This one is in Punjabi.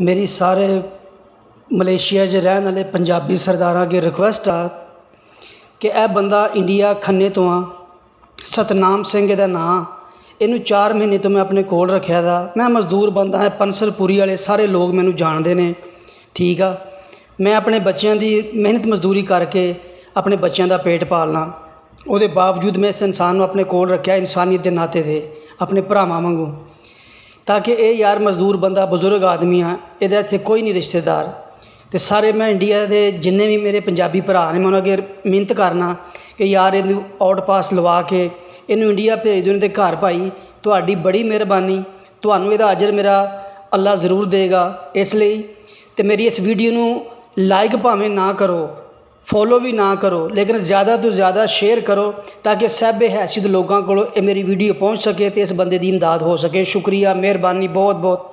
ਮੇਰੀ ਸਾਰੇ ਮਲੇਸ਼ੀਆ 'ਚ ਰਹਿਣ ਵਾਲੇ ਪੰਜਾਬੀ ਸਰਦਾਰਾਂ ਅੱਗੇ ਰਿਕੁਐਸਟ ਆ ਕਿ ਇਹ ਬੰਦਾ ਇੰਡੀਆ ਖੰਨੇ ਤੋਂ ਆ। ਸਤਨਾਮ ਸਿੰਘ ਇਹਦਾ ਨਾਂ। ਇਹਨੂੰ 4 ਮਹੀਨੇ ਤੋਂ ਮੈਂ ਆਪਣੇ ਕੋਲ ਰੱਖਿਆ ਦਾ। ਮੈਂ ਮਜ਼ਦੂਰ ਬੰਦਾ ਹਾਂ ਪੰਸਲਪੁਰੀ ਵਾਲੇ ਸਾਰੇ ਲੋਕ ਮੈਨੂੰ ਜਾਣਦੇ ਨੇ। ਠੀਕ ਆ। ਮੈਂ ਆਪਣੇ ਬੱਚਿਆਂ ਦੀ ਮਿਹਨਤ ਮਜ਼ਦੂਰੀ ਕਰਕੇ ਆਪਣੇ ਬੱਚਿਆਂ ਦਾ ਪੇਟ ਪਾਲਣਾ। ਉਹਦੇ ਬਾਵਜੂਦ ਮੈਂ ਇਸ ਇਨਸਾਨ ਨੂੰ ਆਪਣੇ ਕੋਲ ਰੱਖਿਆ, ਇਨਸਾਨੀਅਤ ਦੇ ਨਾਤੇ ਦੇ, ਆਪਣੇ ਭਰਾਵਾਂ ਵਾਂਗੂ। ਤਾਂ ਕਿ ਇਹ ਯਾਰ ਮਜ਼ਦੂਰ ਬੰਦਾ ਬਜ਼ੁਰਗ ਆਦਮੀ ਆ ਇਹਦਾ ਇੱਥੇ ਕੋਈ ਨਹੀਂ ਰਿਸ਼ਤੇਦਾਰ ਤੇ ਸਾਰੇ ਮੈਂ ਇੰਡੀਆ ਦੇ ਜਿੰਨੇ ਵੀ ਮੇਰੇ ਪੰਜਾਬੀ ਭਰਾ ਨੇ ਮੈਂ ਉਹਨਾਂ ਅੱਗੇ ਮਿਹਨਤ ਕਰਨਾ ਕਿ ਯਾਰ ਇਹਨੂੰ ਆਊਟ ਪਾਸ ਲਵਾ ਕੇ ਇਹਨੂੰ ਇੰਡੀਆ ਭੇਜ ਦਿਓ ਤੇ ਘਰ ਭਾਈ ਤੁਹਾਡੀ ਬੜੀ ਮਿਹਰਬਾਨੀ ਤੁਹਾਨੂੰ ਇਹਦਾ ਅਜਰ ਮੇਰਾ ਅੱਲਾ ਜ਼ਰੂਰ ਦੇਗਾ ਇਸ ਲਈ ਤੇ ਮੇਰੀ ਇਸ ਵੀਡੀਓ ਨੂੰ ਲਾਈਕ ਭਾਵੇਂ ਨਾ ਕਰੋ ਫੋਲੋ ਵੀ ਨਾ ਕਰੋ, ਲੇਕਿਨ ਜ਼ਿਆਦਾ ਤੋਂ ਜ਼ਿਆਦਾ ਸ਼ੇਅਰ ਕਰੋ ਤਾਂ ਕਿ ਸਭੇ ਹੈਸੀਅਤ ਲੋਕਾਂ ਕੋਲ ਇਹ ਮੇਰੀ ਵੀਡੀਓ ਪਹੁੰਚ ਸਕੇ ਤੇ ਇਸ ਬੰਦੇ ਦੀ ਇਮਦਾਦ ਹੋ ਸਕੇ। ਸ਼ੁਕਰੀਆ, ਮਿਹਰਬਾਨੀ ਬਹੁਤ ਬਹੁਤ